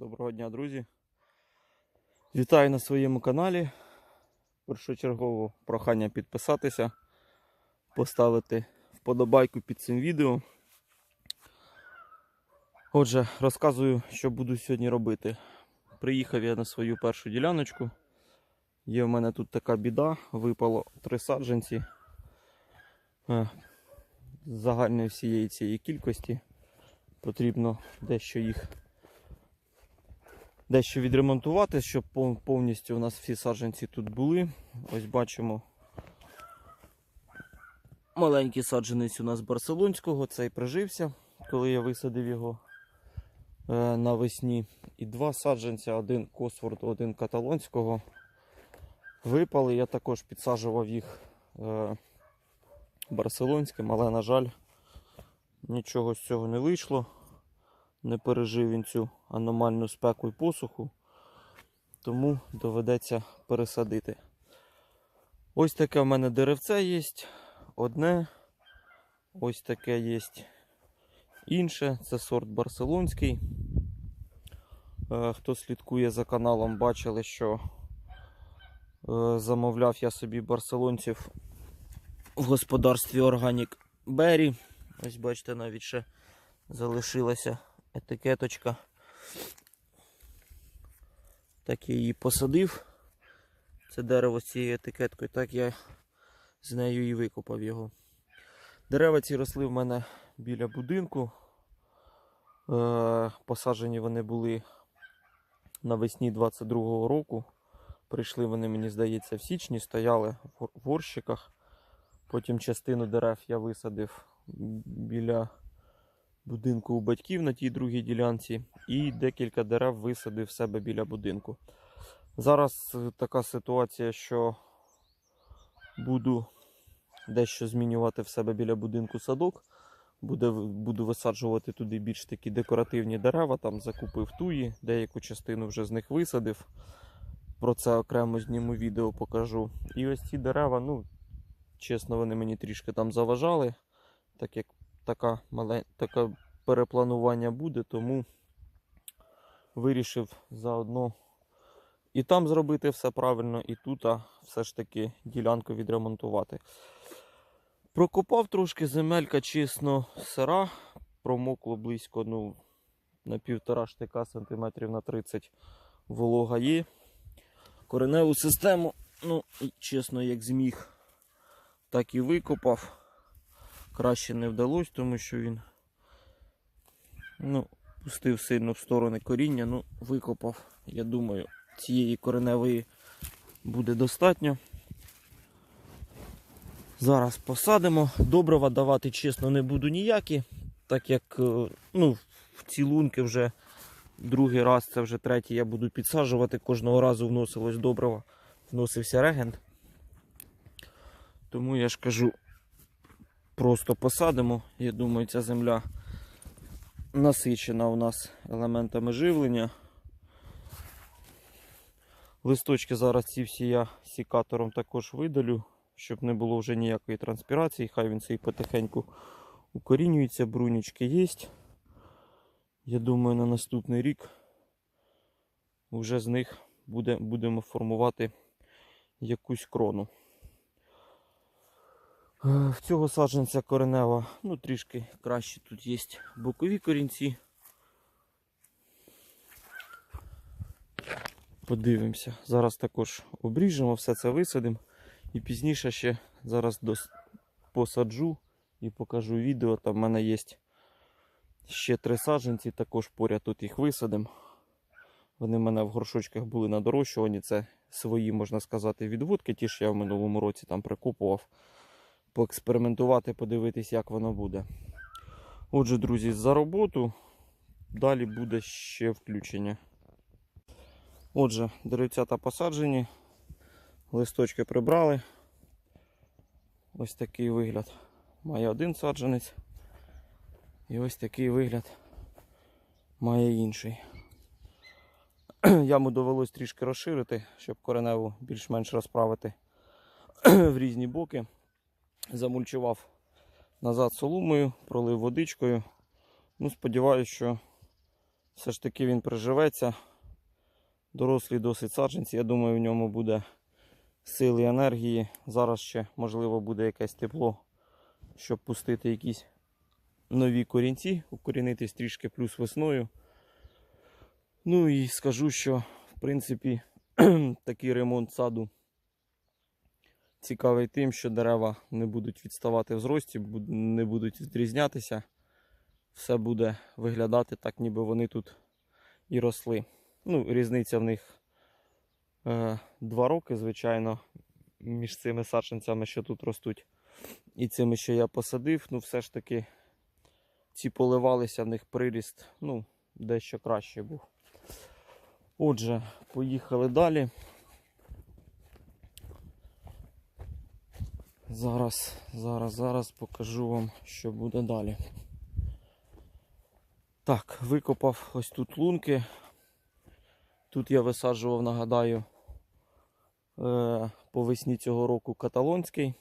Доброго дня, друзі. Вітаю на своєму каналі. Першочергово прохання підписатися, поставити вподобайку під цим відео. Отже, розказую, що буду сьогодні робити. Приїхав я на свою першу діляночку. Є в мене тут така біда, випало три саджанці Е, з загальної всієї цієї кількості. Потрібно дещо їх дещо відремонтувати, щоб повністю у нас всі саджанці тут були. Ось бачимо. Маленький саджанець у нас барселонського, цей прижився, коли я висадив його е, навесні. І два саджанця, один Косворд, один каталонського. Випали. Я також підсаджував їх е, барселонським, але, на жаль, нічого з цього не вийшло. Не пережив він цю аномальну спеку і посуху, тому доведеться пересадити. Ось таке в мене деревце є. Одне. Ось таке є інше. Це сорт барселонський. Е, Хто слідкує за каналом, бачили, що е, замовляв я собі барселонців в господарстві Organic Berry. Ось бачите, навіть ще залишилася етикеточка. Так я її посадив. Це дерево з цією етикеткою, так я з нею і викопав його. Дерева ці росли в мене біля будинку. Е, посаджені вони були навесні 22-го року. Прийшли вони, мені здається, в січні, стояли в горщиках. Потім частину дерев я висадив біля будинку у батьків на тій другій ділянці, і декілька дерев висадив в себе біля будинку. Зараз е, така ситуація, що буду дещо змінювати в себе біля будинку садок. Буде, буду висаджувати туди більш такі декоративні дерева. Там закупив туї, деяку частину вже з них висадив. Про це окремо зніму відео покажу. І ось ці дерева, ну, чесно, вони мені трішки там заважали, так як така таке перепланування буде, тому вирішив заодно і там зробити все правильно, і тут а, все ж таки ділянку відремонтувати. Прокопав трошки земелька чесно сира, промокло близько ну, на півтора штика сантиметрів на 30 волога є. Кореневу систему, ну, чесно, як зміг, так і викопав краще не вдалося, тому що він ну, пустив сильно в сторони коріння, ну, викопав. Я думаю, цієї кореневої буде достатньо. Зараз посадимо. Добрива давати, чесно, не буду ніякі, так як е, ну, в ці лунки вже другий раз, це вже третій, я буду підсаджувати. Кожного разу вносилось добрива, вносився регент. Тому я ж кажу, просто посадимо. Я думаю, ця земля насичена у нас елементами живлення. Листочки зараз ці всі я сікатором також видалю, щоб не було вже ніякої транспірації. Хай він цей потихеньку укорінюється, брунічки є. Я думаю, на наступний рік вже з них буде, будемо формувати якусь крону. Е, В цього саджанця коренева ну, трішки краще тут є бокові корінці. Подивимося. Зараз також обріжемо, все це висадимо. І пізніше ще зараз дос- посаджу і покажу відео. Там в мене є ще три саджанці, також поряд тут їх висадимо. Вони в мене в горшочках були на дорощуванні. Це свої, можна сказати, відводки. Ті, що я в минулому році там прикопував поекспериментувати, подивитись, як воно буде. Отже, друзі, за роботу. Далі буде ще включення. Отже, деревцята посаджені, листочки прибрали. Ось такий вигляд. Має один саджанець. І ось такий вигляд має інший. Яму довелось трішки розширити, щоб кореневу більш-менш розправити в різні боки замульчував назад соломою, пролив водичкою. Ну, сподіваюся, що Все ж таки він приживеться. Дорослі досить саджанці. Я думаю, в ньому буде сили енергії. Зараз ще, можливо, буде якесь тепло, щоб пустити якісь нові корінці, укорінитись трішки плюс весною. Ну і скажу, що в принципі такий ремонт саду цікавий тим, що дерева не будуть відставати в зрості, не будуть відрізнятися. Все буде виглядати так, ніби вони тут і росли. Ну, різниця в них е, два роки, звичайно, між цими саджанцями, що тут ростуть, і цими, що я посадив. Ну, все ж таки, ці поливалися, в них приріст, ну, дещо краще був. Отже, поїхали далі. Зараз, зараз, зараз покажу вам, що буде далі. Так, викопав ось тут лунки. Тут я висаджував, нагадаю, е, по весні цього року каталонський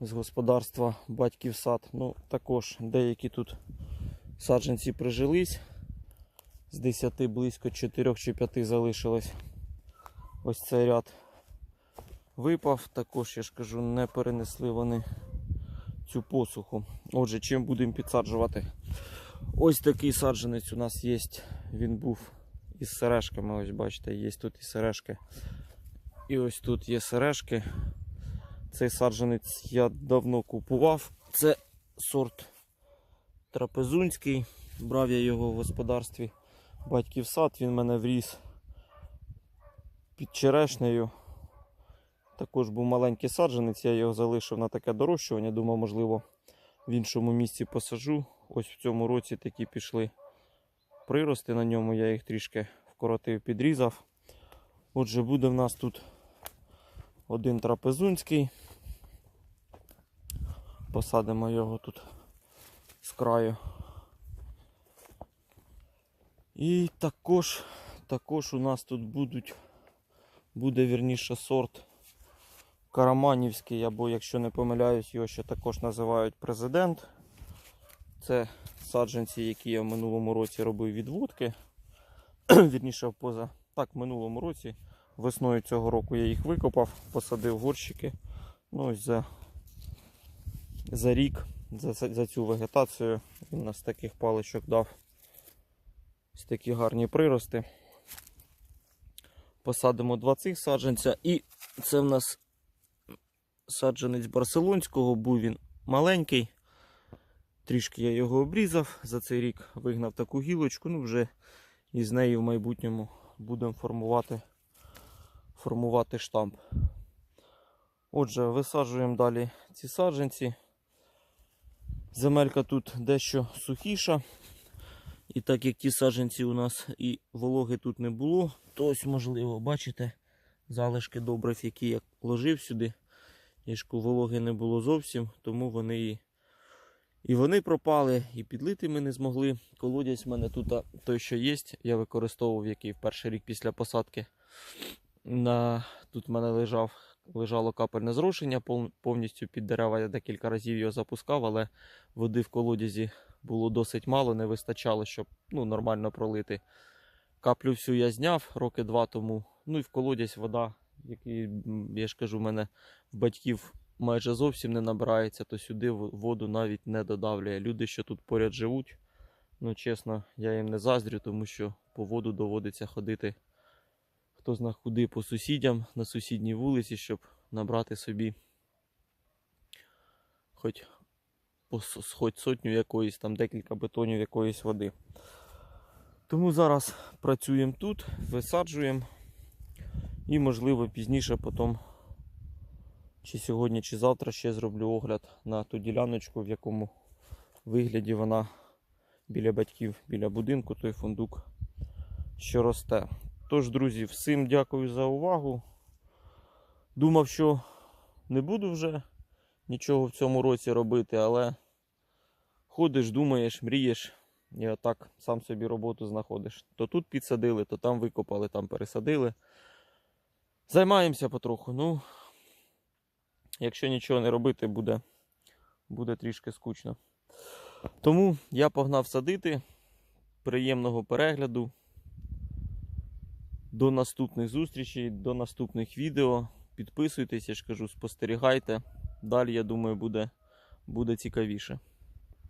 з господарства батьків сад. Ну, також деякі тут саджанці прижились. З 10 близько 4 чи 5 залишилось. Ось цей ряд випав. Також, я ж кажу, не перенесли вони цю посуху. Отже, чим будемо підсаджувати? Ось такий саджанець у нас є. Він був із сережками. Ось бачите, є тут і сережки. І ось тут є сережки. Цей саджанець я давно купував. Це сорт трапезунський. Брав я його в господарстві батьків сад. Він мене вріс під черешнею. Також був маленький саджанець, я його залишив на таке дорощування. Думав, можливо, в іншому місці посаджу. Ось в цьому році такі пішли прирости на ньому, я їх трішки вкоротив, підрізав. Отже, буде в нас тут один трапезунський. Посадимо його тут з краю. І також, також у нас тут будуть, буде вірніше сорт Караманівський, або, якщо не помиляюсь, його ще також називають президент. Це саджанці, які я в минулому році робив відводки. Вірніше поза. Так, в минулому році. Весною цього року я їх викопав, посадив горщики. Ну, ось за, за рік, за, за цю вегетацію він нас таких паличок дав. Ось такі гарні прирости. Посадимо два цих саджанця. І це в нас саджанець барселонського, був він маленький. Трішки я його обрізав за цей рік, вигнав таку гілочку, ну вже із неї в майбутньому будемо формувати, формувати штамп. Отже, висаджуємо далі ці саджанці. Земелька тут дещо сухіша. І так як ті саджанці у нас і вологи тут не було, то ось можливо, бачите, залишки добрив, які я ложив сюди. Яшку вологи не було зовсім, тому вони і і вони пропали, і підлити ми не змогли. Колодязь в мене тут той, що є, я використовував який в перший рік після посадки. На... Тут в мене лежав, лежало капельне зрошення повністю під дерева. Я декілька разів його запускав, але води в колодязі було досить мало, не вистачало, щоб ну, нормально пролити. Каплю всю я зняв роки два тому. Ну і в колодязь вода, який, я ж кажу, в мене в батьків майже зовсім не набирається, то сюди воду навіть не додавлює. Люди, що тут поряд живуть, ну чесно, я їм не заздрю, тому що по воду доводиться ходити хто зна куди по сусідям на сусідній вулиці, щоб набрати собі хоч, хоч сотню якоїсь, там декілька бетонів якоїсь води. Тому зараз працюємо тут, висаджуємо і, можливо, пізніше потім чи сьогодні, чи завтра ще зроблю огляд на ту діляночку, в якому вигляді вона біля батьків, біля будинку, той фундук, що росте. Тож, друзі, всім дякую за увагу. Думав, що не буду вже нічого в цьому році робити, але ходиш, думаєш, мрієш і отак сам собі роботу знаходиш. То тут підсадили, то там викопали, там пересадили. Займаємося потроху. Ну, якщо нічого не робити, буде, буде трішки скучно. Тому я погнав садити. приємного перегляду. До наступних зустрічей, до наступних відео. Підписуйтесь, я ж кажу, спостерігайте. Далі, я думаю, буде, буде цікавіше.